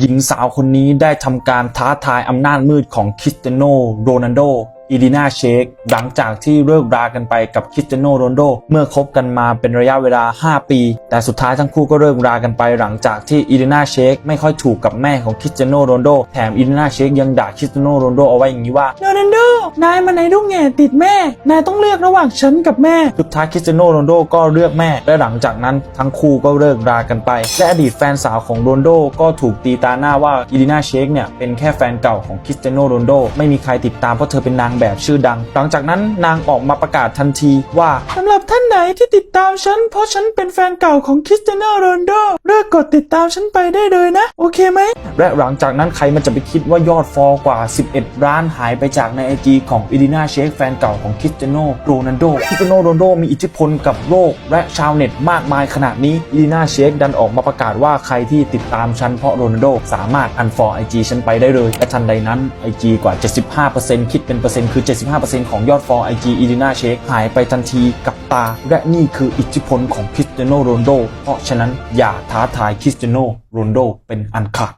หญิงสาวคนนี้ได้ทำการท้าทายอำนาจมืดของคริสเตียโนโรนัลโด อีดีนาเชคหลังจากที่เลิกรากันไปกับคริสเตียโนโรนัลโด เมื่อคบกันมาเป็นระยะเวลา 5 ปี แต่สุดท้ายทั้งคู่ก็เลิกรากันไปหลังจากที่อีดีนาเชคไม่ค่อยถูกกับแม่ของคริสเตียโนโรนัลโด แถมอีดีนาเชคยังด่าคริสเตียโนโรนัลโดเอาไว้อย่างนี้ว่าโรนัลโดนายมันไหนลูกแง่ติดแม่ นายต้องเลือกระหว่างฉันกับแม่ สุดท้ายคริสเตียโนโรนลโดก็เลือกแม่ และหลังจากนั้นทั้งคู่ก็เลิกรากันไป และอดีตแฟนสาวของโรนลโดก็ถูกตีตาหน้าว่าอีดีนาเชคเนี่ยเป็นแค่แฟนเก่าของคริสเตียโนโรนลโดไม่มีใครติดตามเพราะเธอเป็นนางแบบชื่อดัง หลังจากนั้นนางออกมาประกาศทันทีว่าสำหรับท่านไหนที่ติดตามฉัน เพราะฉันเป็นแฟนเก่าของคริสเตียโนโรนโดเลิกกดติดตามฉันไปได้เลยนะ โอเคไหม และหลังจากนั้นใครมันจะไปคิดว่ายอดฟอลกว่า 11 ล้านหายไปจากในไอจีของอีดีนาเชคแฟนเก่าของคริสเตียโนโรนัลโดคริสเตียโนโรนโดมีอิทธิพลกับโลกและชาวเน็ตมากมายขนาดนี้อีดีนาเชคดันออกมาประกาศว่าใครที่ติดตามฉันเพราะโรนัลโดสามารถอันฟอลไอจีฉันไปได้เลยและทันใดนั้นไอจีกว่า 75%คิดเป็นเปอร์เซ็นต์คือ 75%ของยอดฟอลไอจีอีดินาเชคหายไปทันทีกับตา และนี่คืออิทธิพลของคริสเตียโนโรนโดเพราะฉะนั้นอย่าท้าทายคริสเตียโนโรนโดเป็นอันขาด